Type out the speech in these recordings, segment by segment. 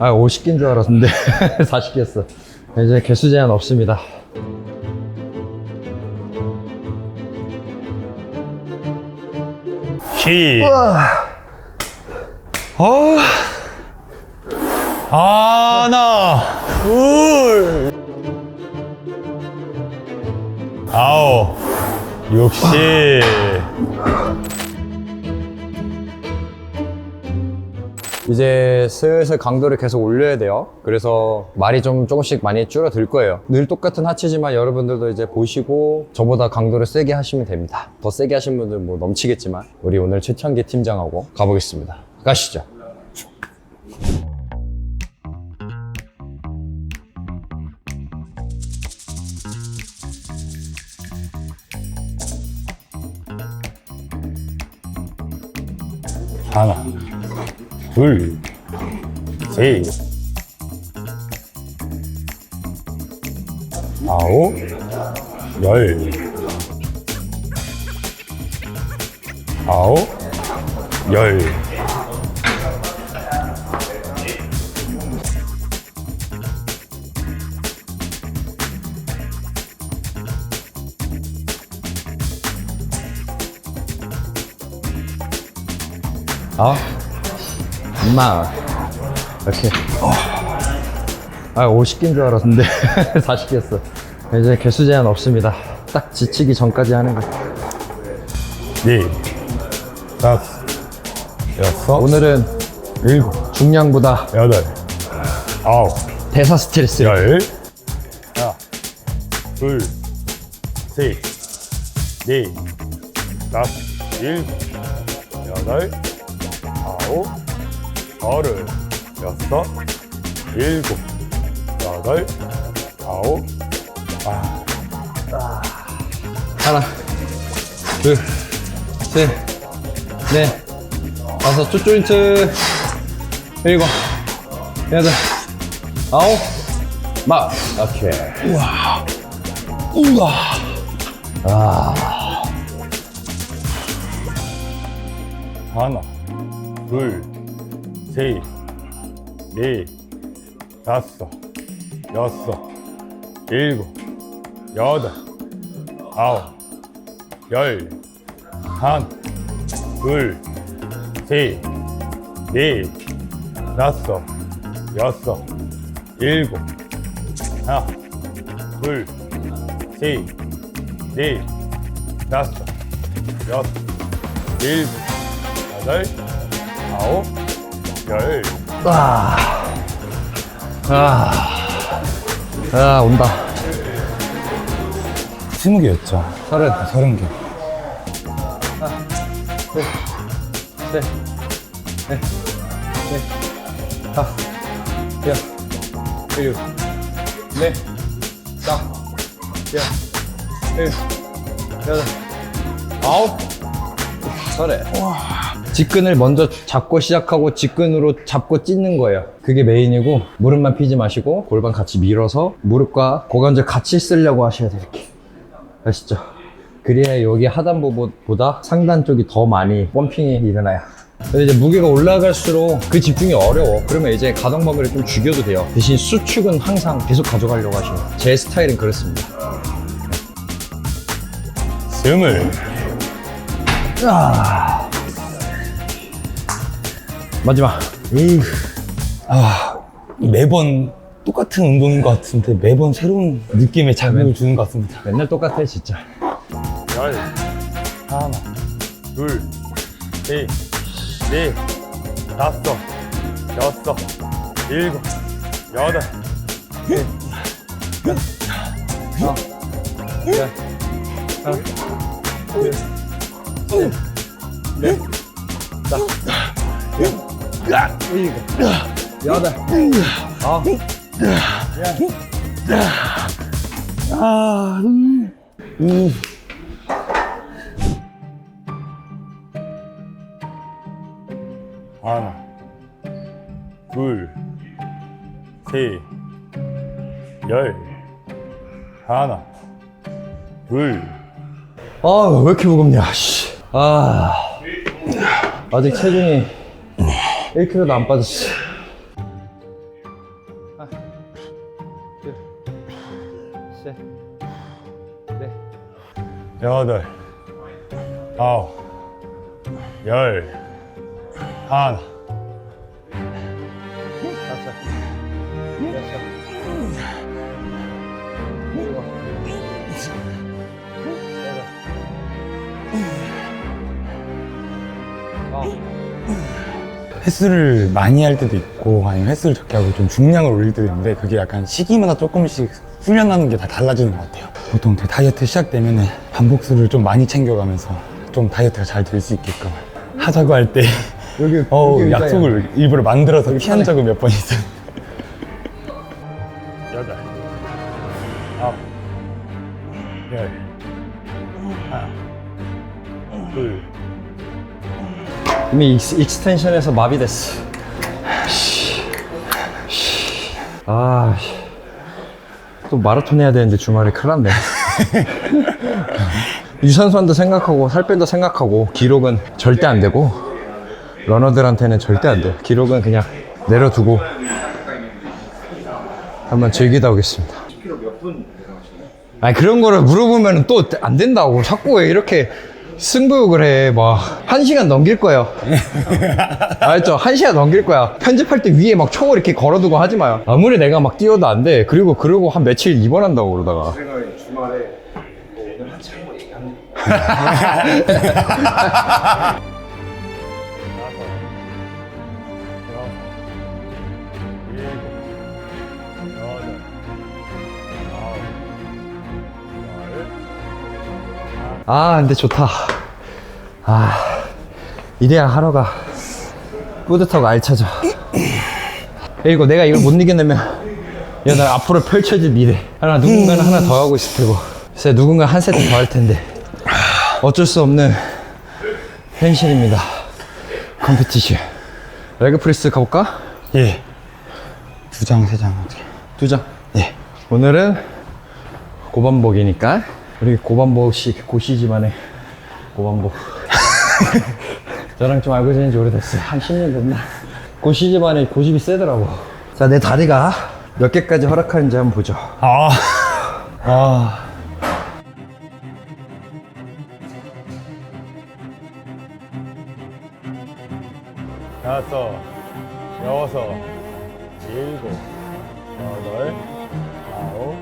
아 50개인 줄 알았는데 40개였어 이제 개수 제한 없습니다 시. 어. 하나, 둘, 아홉, 육십. 이제 슬슬 강도를 계속 올려야 돼요. 그래서 말이 좀 조금씩 많이 줄어들 거예요. 늘 똑같은 하체지만 여러분들도 이제 보시고 저보다 강도를 세게 하시면 됩니다. 더 세게 하신 분들 뭐 넘치겠지만 우리 오늘 최창기 팀장하고 가보겠습니다. 가시죠. 하나, 둘, 셋, 아홉, 열, 아홉, 열. 아 엄마. 이렇게. 아 50개인 줄 알았는데 40개였어. 이제 개수 제한 없습니다. 딱 지치기 전까지 하는 거. 네, 다섯, 여섯, 오늘은 일곱, 중량보다 여덟, 아홉, 대사 스트레스. 열, 하나, 둘, 셋, 넷, 다섯, 일곱, 여덟, 아홉, 서른, 여섯, 일곱, 여덟, 아홉, 하나 둘 셋 넷 다섯 쪽 조인트 일곱 여덟 아홉 마 오케이. 우와. 우와. 하나, 둘, 셋, 넷, 다섯, 여섯, 일곱, 여덟, 아홉, 열, 한, 둘, 셋, 넷, 다섯, 여섯, 일곱, 하나, 둘, 셋, 넷, 다섯, 여섯, 일곱, 여덟, 아홉, 열. 아 온다 스무 개였죠. 서른 서른 개. 셋, 넷, 넷, 다, 여, 일곱, 넷, 다, 여, 일곱, 여덟, 아홉, 서래. 직근을 먼저 잡고 시작하고 직근으로 잡고 찢는 거예요. 그게 메인이고 무릎만 피지 마시고 골반 같이 밀어서 무릎과 고관절 같이 쓰려고 하셔야 돼요. 이렇게. 아시죠? 그래야 여기 하단부보다 상단 쪽이 더 많이 펌핑이 일어나요. 이제 무게가 올라갈수록 그 집중이 어려워. 그러면 이제 가동 범위를 좀 죽여도 돼요. 대신 수축은 항상 계속 가져가려고 하시면. 제 스타일은 그렇습니다. 스물. 마지막. 아, 매번 똑같은 운동인 것 같은데 매번 새로운 느낌의 자극을 주는 것 같습니다. 맨날 똑같아, 진짜. 열, 하나, 둘, 셋, 넷, 다섯, 여섯, 일곱, 여덟, 셋, 하나, 둘, 다 아, 음. 음. 하나, 둘, 셋, 열, 하나, 둘, 아, 왜 이렇게 무겁냐, 씨. 아 아직 체중이 1kg도 안 빠졌어. 하나, 둘, 셋, 넷, 여덟, 아홉, 열, 하나. 횟수를 많이 할 때도 있고 아니면 횟수를 적게 하고 좀 중량을 올릴 때도 있는데 그게 약간 시기마다 조금씩 훈련하는 게 다 달라지는 것 같아요. 보통 그 다이어트 시작되면 반복수를 좀 많이 챙겨가면서 좀 다이어트가 잘 될 수 있게끔 하자고 할때 여기 어. 약속을 일부러 만들어서 피한 적은 몇 번 있어요 이미 익스, 익스텐션에서 마비됐어. 아, 씨. 또 마라톤 해야 되는데 주말에 큰일 났네. 유산소한도 생각하고 살 뺀다 생각하고 기록은 절대 안 되고 러너들한테는 절대 안 돼. 기록은 그냥 내려두고 한번 즐기다 오겠습니다. 아니 그런 거를 물어보면 또 안 된다고 자꾸 왜 이렇게 승부욕을 해. 막, 한 시간 넘길 거예요. 알죠? 한 시간 넘길 거야. 편집할 때 위에 막 총을 이렇게 걸어두고 하지 마요. 아무리 내가 막 뛰어도 안 돼. 그리고 그러고 한 며칠 입원한다고 그러다가. 아, 근데 좋다. 아, 이래야 하루가 뿌듯하고 알차져. 그리고 내가 이걸 못 이겨내면, 야, 나 앞으로 펼쳐질 미래. 하나, 누군가는 하나 더 하고 있을 테고, 글쎄, 누군가 한 세트 더 할 텐데, 어쩔 수 없는 현실입니다. 컴피티션. 레그 프리스 가볼까? 예. 두 장, 세 장 어떻게 두 장. 예. 오늘은 고반복이니까 우리 고반복식 고시지만의 고반복. 저랑 좀 알고 지낸 지 오래됐어요. 한 10년 됐나? 고시지만의 고집이 세더라고. 자 내 다리가 몇 개까지 허락하는지 한번 보죠. 아. 아. 다섯, 여섯, 일곱, 여덟, 아홉,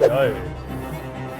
열,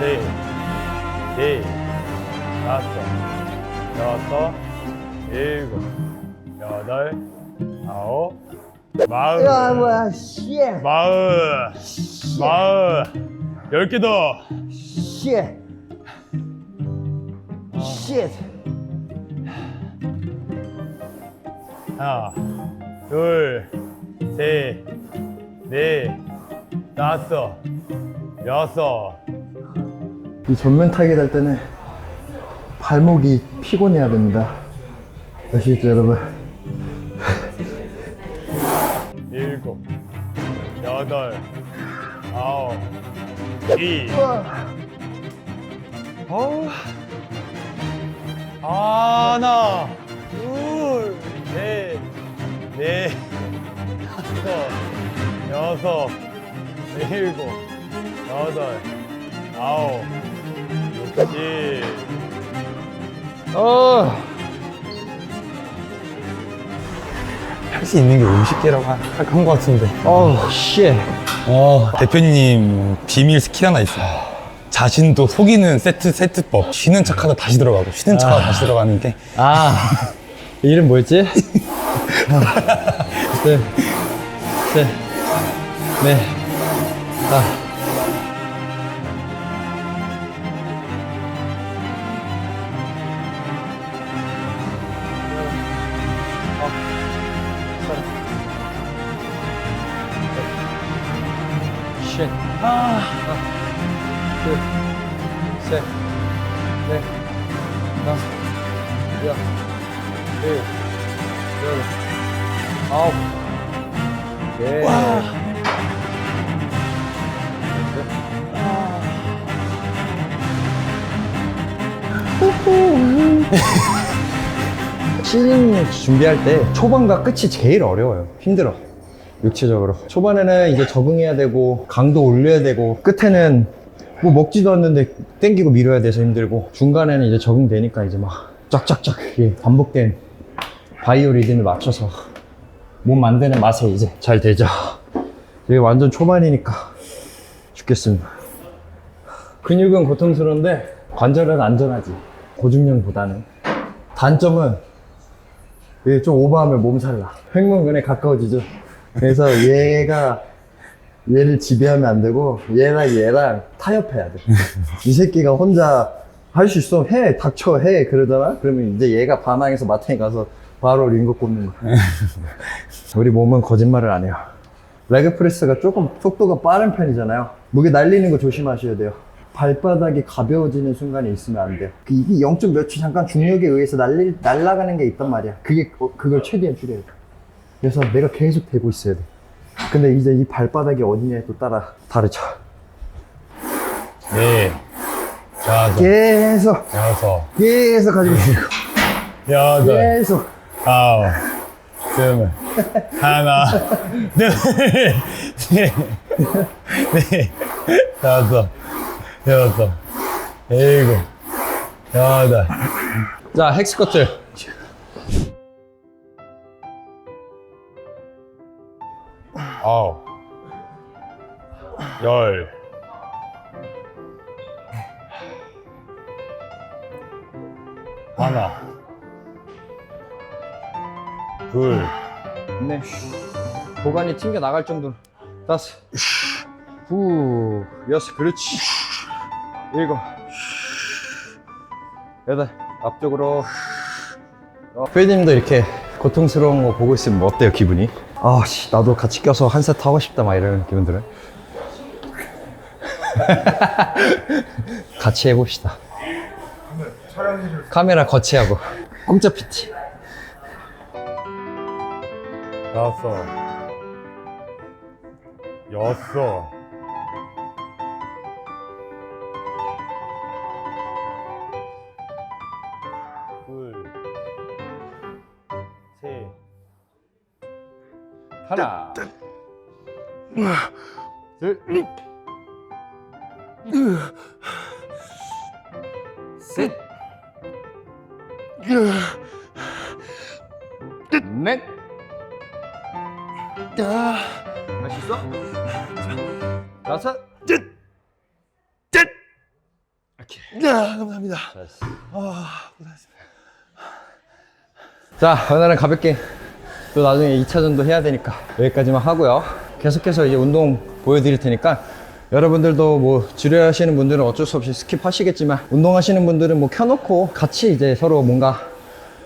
셋, 넷, 다섯, 여섯, 일곱, 여덟, 아홉, 마흔, 뭐야 씨. 마흔, 마흔, 열 개 더, 씨. 씨. 하나, 둘, 셋, 넷, 다섯, 여섯, 이 전면 타게 될 때는 발목이 피곤해야 됩니다. 아시겠죠, 여러분? 일곱, 여덟, 아홉, 이. 어우. 하나, 둘, 셋, 넷, 다섯, 여섯, 일곱, 여덟, 아홉, 칠. 어. 할 수 있는 게 50개라고 한것 같은데. 어우, 씨. 어, 대표님 비밀 스킬 하나 있어요. 자신도 속이는 세트, 세트법. 쉬는 척 하다 다시 들어가고, 쉬는 척 하다 다시 들어가는 게. 아, 이름 뭐였지? 하나, 둘, 셋, 넷, 다. 쉣. 하나, 둘, 셋, 넷, 다섯, 여섯, 일곱, 여덟, 아홉. 오케이. 시즌 준비할 때 초반과 끝이 제일 어려워요. 힘들어. 육체적으로. 초반에는 이제 적응해야 되고, 강도 올려야 되고, 끝에는 뭐 먹지도 않는데 땡기고 밀어야 돼서 힘들고, 중간에는 이제 적응되니까 이제 막 쫙쫙쫙 이게 반복된 바이오 리듬에 맞춰서 몸 만드는 맛에 이제 잘 되죠. 이게 완전 초반이니까 죽겠습니다. 근육은 고통스러운데 관절은 안전하지. 고중량보다는. 단점은 이게 좀 오버하면 몸살나. 횡문근에 가까워지죠. 그래서 얘가 얘를 지배하면 안 되고 얘랑 얘랑 타협해야 돼. 이 새끼가 혼자 할 수 있어 해 닥쳐 해 그러잖아. 그러면 이제 얘가 반항해서 마탱이 가서 바로 링거 꽂는 거야. 우리 몸은 거짓말을 안 해요. 레그 프레스가 조금 속도가 빠른 편이잖아요. 무게 날리는 거 조심하셔야 돼요. 발바닥이 가벼워지는 순간이 있으면 안 돼요. 그 이게 0. 몇 초 잠깐 중력에 의해서 날리, 날아가는 게 있단 말이야. 그게, 어, 그걸 최대한 줄여야 돼. 그래서 내가 계속 대고 있어야 돼. 근데 이제 이 발바닥이 어디냐에 또 따라 다르죠. 네. 다섯, 계속, 여섯, 계속 가지고 있어. 여덟, 계속. 아홉, 스물, 하나, 둘, 셋, 넷, 다섯, 여섯, 일곱, 여덟. 자, 헥스커트. 아홉, 열, 하나, 둘, 네. 고관이 튕겨 나갈 정도로. 다섯. 후. 여섯. 그렇지. 일곱. 여덟. 앞쪽으로. 어, 피디님도 이렇게 고통스러운 거 보고 있으면 어때요, 기분이? 아, 씨, 나도 같이 껴서 한 세트 하고 싶다, 막 이런 기분 들어요. 같이 해봅시다. 카메라 거치하고. 공짜 PT. 다섯, 여섯, 하나, 둘, 셋, 넷. 맛있어? 다섯. 감사합니다. 자, 오늘은 가볍게 또 나중에 2차전도 해야 되니까 여기까지만 하고요. 계속해서 이제 운동 보여드릴 테니까 여러분들도 뭐 지뢰하시는 분들은 어쩔 수 없이 스킵하시겠지만 운동하시는 분들은 뭐 켜놓고 같이 이제 서로 뭔가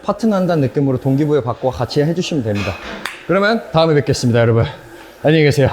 파트너 한다는 느낌으로 동기부여 받고 같이 해주시면 됩니다. 그러면 다음에 뵙겠습니다, 여러분. 안녕히 계세요.